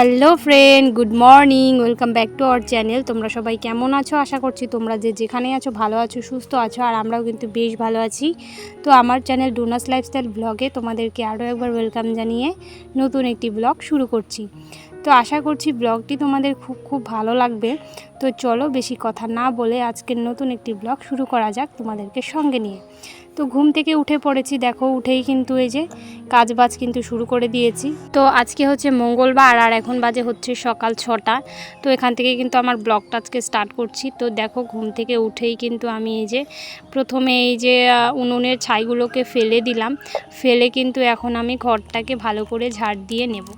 Hello friend, good morning, welcome back to our channel. তোমরা সবাই কেমন আছো? আশা করছি তোমরা যে যেখানে আছো ভালো আছো, সুস্থ আছো, আর আমরাও কিন্তু বেশ ভালো আছি। তো আমার চ্যানেল ডোনাস লাইফস্টাইল ব্লগে তোমাদেরকে আরও একবার ওয়েলকাম জানিয়ে নতুন একটি ব্লগ শুরু করছি। তো আশা করছি ব্লগটি তোমাদের খুব খুব ভালো লাগবে। তো চলো বেশি কথা না বলে আজকের নতুন একটি ব্লগ শুরু করা যাক তোমাদেরকে সঙ্গে নিয়ে। তো ঘুম থেকে উঠে পড়েছি, দেখো উঠেই কিন্তু এই যে কাজ বাজ কিন্তু শুরু করে দিয়েছি। তো আজকে হচ্ছে মঙ্গলবার আর এখন বাজে হচ্ছে সকাল ছটা। তো এখান থেকে কিন্তু আমার ব্লগটা আজকে স্টার্ট করছি। তো দেখো ঘুম থেকে উঠেই কিন্তু আমি এই যে প্রথমে এই যে উনুনের ছাইগুলোকে ফেলে দিলাম। ফেলে কিন্তু এখন আমি ঘরটাকে ভালো করে ঝাড় দিয়ে নেব।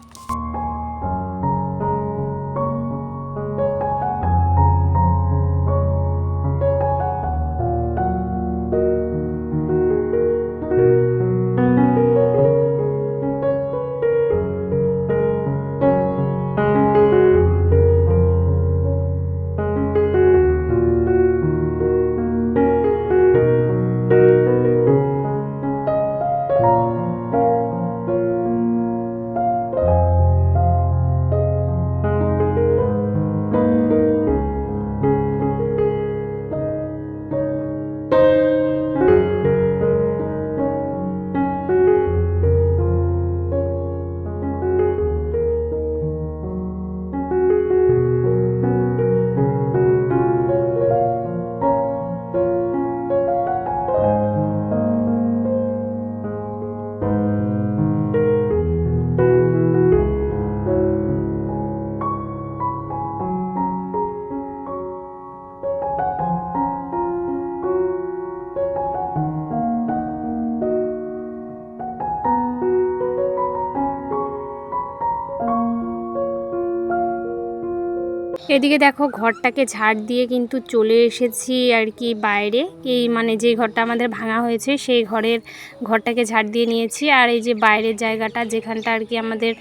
এদিকে দেখো ঘরটাকে ঝাড় দিয়ে কিন্তু চলে এসেছি আর কি বাইরে। এই মানে যে ঘরটা আমাদের ভাঙা হয়েছে, সেই ঘরের ঘরটাকে ঝাড় দিয়ে নিয়েছি। আর এই যে বাইরের জায়গাটা যেখানটা আর কি আমাদের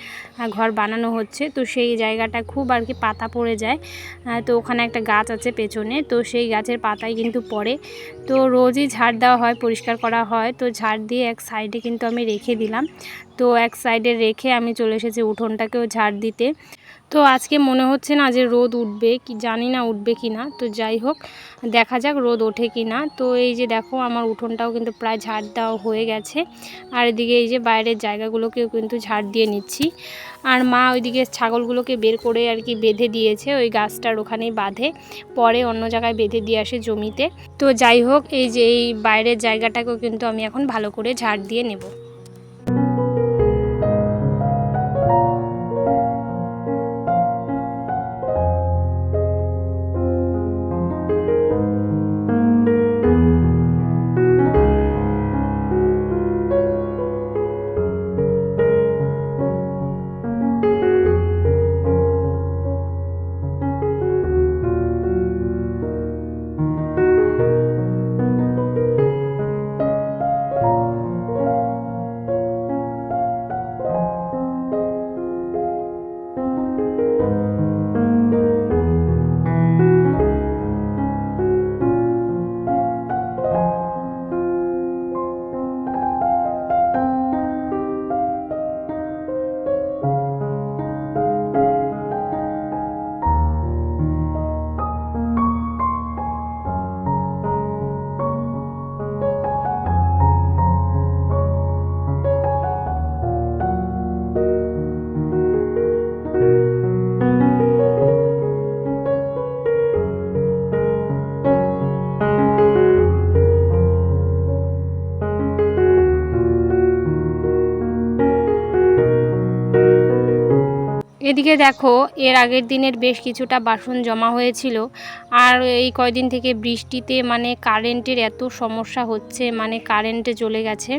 ঘর বানানো হচ্ছে, তো সেই জায়গাটা খুব আর কি পাতা পড়ে যায়। তো ওখানে একটা গাছ আছে পেছনে, তো সেই গাছের পাতায় কিন্তু পড়ে। তো রোজই ঝাড় দেওয়া হয়, পরিষ্কার করা হয়। তো ঝাড় দিয়ে এক সাইডে কিন্তু আমি রেখে দিলাম। তো এক সাইডে রেখে আমি চলে এসেছি উঠোনটাকেও ঝাড় দিতে। তো আজকে মনে হচ্ছে না যে রোদ উঠবে কি, জানি না উঠবে কি না। তো যাই হোক, দেখা যাক রোদ ওঠে কি না। তো এই যে দেখো, আমার উঠোনটাও কিন্তু প্রায় ঝাড় দেওয়া হয়ে গেছে। আর এদিকে এই যে বাইরের জায়গাগুলোকেও কিন্তু ঝাড় দিয়ে নিচ্ছি। আর মা ওইদিকে ছাগলগুলোকে বের করে আর কি বেঁধে দিয়েছে, ওই গাছটার ওখানেই বাঁধে। পরে অন্য জায়গায় বেঁধে দিয়ে আসে জমিতে। তো যাই হোক, এই যে এই বাইরের জায়গাটাকেও কিন্তু আমি এখন ভালো করে ঝাড় দিয়ে নেব। এদিকে দেখো, এর আগের দিনের বেশ কিছুটা বাসন জমা হয়েছিল। আর এই কয়দিন থেকে বৃষ্টিতে মানে কারেন্টের এত সমস্যা হচ্ছে মানে কারেন্টে চলে গেছে।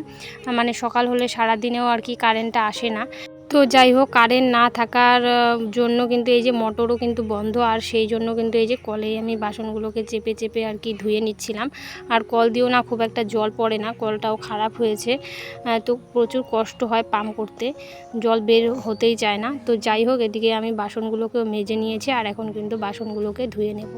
মানে সকাল হলে সারাদিনেও আর কি কারেন্টটা আসে না। তো যাই হোক কারেন্ট না থাকার জন্য কিন্তু এই যে মোটরও কিন্তু বন্ধ, আর সেই জন্য কিন্তু এই যে কলেই আমি বাসনগুলোকে চেপে চেপে আর কি ধুয়ে নিচ্ছিলাম। আর কল দিয়েও না খুব একটা জল পড়ে না, কলটাও খারাপ হয়েছে। তো প্রচুর কষ্ট হয় পাম্প করতে, জল বের হতেই চায় না। তো যাই হোক, এদিকে আমি বাসনগুলোকেও মেজে নিয়েছি, আর এখন কিন্তু বাসনগুলোকে ধুয়ে নেব।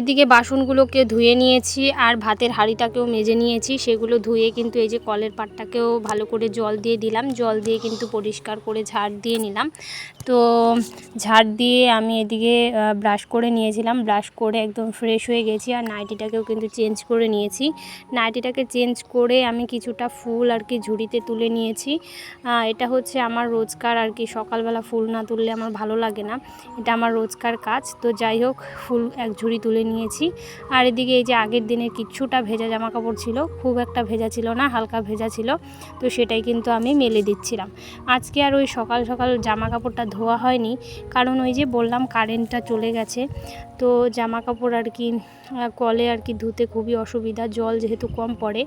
এদিকে বাসনগুলোকে ধুয়ে নিয়েছি আর ভাতের হাঁড়িটাকেও মেজে নিয়েছি। সেগুলো ধুয়ে কিন্তু এই যে কলের পাটটাকেও ভালো করে জল দিয়ে দিলাম। জল দিয়ে কিন্তু পরিষ্কার করে ঝাড় দিয়ে নিলাম। তো ঝাড় দিয়ে আমি এদিকে ব্রাশ করে নিয়েছিলাম। ব্রাশ করে একদম ফ্রেশ হয়ে গেছি আর নাইটিটাকেও কিন্তু চেঞ্জ করে নিয়েছি। নাইটিটাকে চেঞ্জ করে আমি কিছুটা ফুল আর কি ঝুড়িতে তুলে নিয়েছি। এটা হচ্ছে আমার রোজকার আর কি। সকালবেলা ফুল না তুললে আমার ভালো লাগে না। এটা আমার রোজকার কাজ। তো যাই হোক, ফুল এক ঝুড়ি তুলে নিয়েছি। আর এদিকে এই যে আগের দিনের কিছুটা ভেজা জামা কাপড় ছিল, খুব একটা ভেজা ছিল না, হালকা ভেজা ছিল, তো সেটাই কিন্তু আমি মেলে দিচ্ছিলাম। আজকে আর ওই সকাল সকাল জামা কাপড়টা ধোয়া হয়নি, কারণ ওই যে বললাম কারেন্টটা চলে গেছে, তো জামা কাপড় আর কি কলে আর কি ধুতে খুবই অসুবিধা, জল যেহেতু কম পড়ে,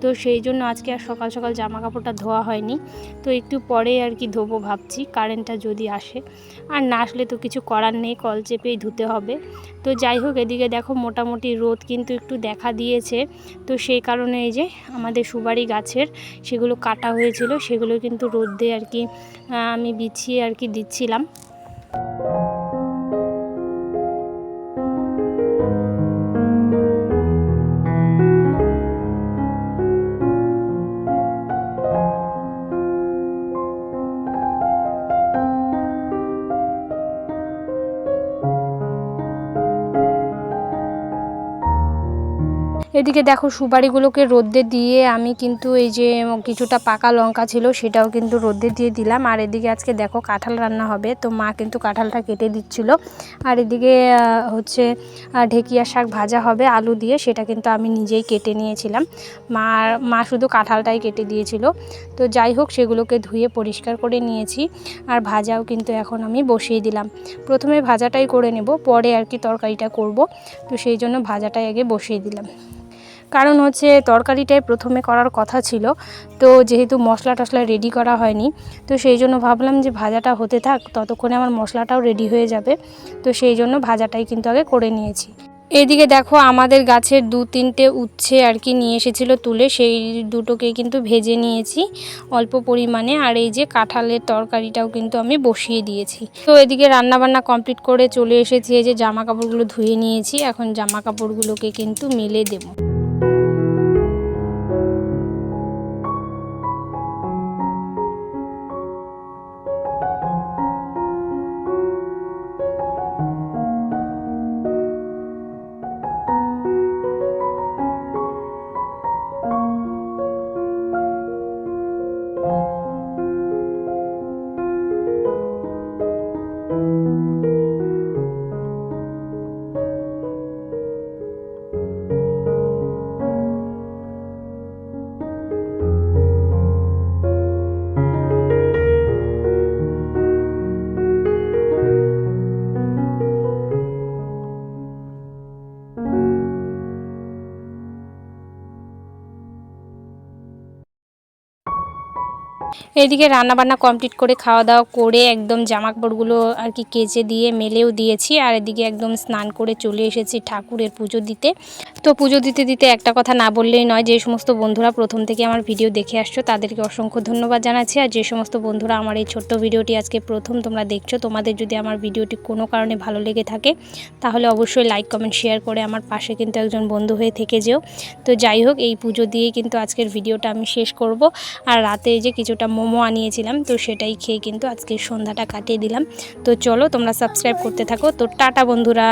তো সেই জন্য আজকে আর সকাল সকাল জামা কাপড়টা ধোয়া হয়নি, তো একটু পরে আর কি ধোবো ভাবছি, কারেন্টটা যদি আসে। আর না আসলে তো কিছু করার নেই, কল চেপেই ধুতে হবে, তো যাই হোক, এদিকে দেখো মোটামুটি রোদ কিন্তু একটু দেখা দিয়েছে। তো সেই কারণে এই যে আমাদের সুবারি গাছের সেগুলো কাটা হয়েছিল, সেগুলো কিন্তু রোদ দিয়ে আর কি আমি বিছিয়ে আর কি দিচ্ছিলাম। এদিকে দেখো সুপারিগুলোকে রোদ্দে দিয়ে আমি কিন্তু এই যে কিছুটা পাকা লঙ্কা ছিল সেটাও কিন্তু রোদ্দে দিয়ে দিলাম। আর এদিকে আজকে দেখো কাঁঠাল রান্না হবে, তো মা কিন্তু কাঁঠালটা কেটে দিচ্ছিল। আর এদিকে হচ্ছে ঢেকিয়া শাক ভাজা হবে আলু দিয়ে, সেটা কিন্তু আমি নিজেই কেটে নিয়েছিলাম। মা মা শুধু কাঁঠালটাই কেটে দিয়েছিল। তো যাই হোক, সেগুলোকে ধুয়ে পরিষ্কার করে নিয়েছি। আর ভাজাও কিন্তু এখন আমি বসিয়ে দিলাম। প্রথমে ভাজাটাই করে নেব, পরে আর কি তরকারিটা করব। তো সেই জন্য ভাজাটাই আগে বসিয়ে দিলাম। কারণ হচ্ছে তরকারিটাই প্রথমে করার কথা ছিল। তো যেহেতু মশলা টশলা রেডি করা হয়নি, তো সেই জন্য ভাবলাম যে ভাজাটা হতে থাক, ততক্ষণে আমার মশলাটাও রেডি হয়ে যাবে। তো সেই জন্য ভাজাটাই কিন্তু আগে করে নিয়েছি। এদিকে দেখো আমাদের গাছের দু তিনটে উচ্ছে আর কি নিয়ে এসেছিল তুলে, সেই দুটোকেই কিন্তু ভেজে নিয়েছি অল্প পরিমাণে। আর এই যে কাঁঠালের তরকারিটাও কিন্তু আমি বসিয়ে দিয়েছি। তো এদিকে রান্না বান্না কমপ্লিট করে চলে এসেছি, এই যে জামা কাপড়গুলো ধুয়ে নিয়েছি। এখন জামা কাপড়গুলোকে কিন্তু মেলে দেবো। এদিকে রান্না বান্না কমপ্লিট করে খাওয়া দাওয়া করে একদম জামা কাপড়গুলো আর কি কেচে দিয়ে মেলেও দিয়েছি। আর এদিকে একদম স্নান করে চলে এসেছি ঠাকুরের পুজো দিতে। তো পুজো দিতে দিতে একটা কথা না বললেই নয়, যে সমস্ত বন্ধুরা প্রথম থেকে আমার ভিডিও দেখে আসছো, তাদেরকে অসংখ্য ধন্যবাদ জানাচ্ছি। আর যে সমস্ত বন্ধুরা আমার এই ছোট্ট ভিডিওটি আজকে প্রথম তোমরা দেখছ, তোমাদের যদি আমার ভিডিওটি কোনো কারণে ভালো লেগে থাকে, তাহলে অবশ্যই লাইক কমেন্ট শেয়ার করে আমার পাশে কিন্তু একজন বন্ধু হয়ে থেকে যেও। তো যাই হোক, এই পুজো দিয়ে কিন্তু আজকের ভিডিওটা আমি শেষ করব। আর রাতে যে কিছুটা মোমো আনিয়েছিলাম, তো সেটাই খেয়ে কিন্তু আজকে সন্ধ্যাটা কাটিয়ে দিলাম। তো চলো তোমরা সাবস্ক্রাইব করতে থাকো। তো টাটা বন্ধুরা।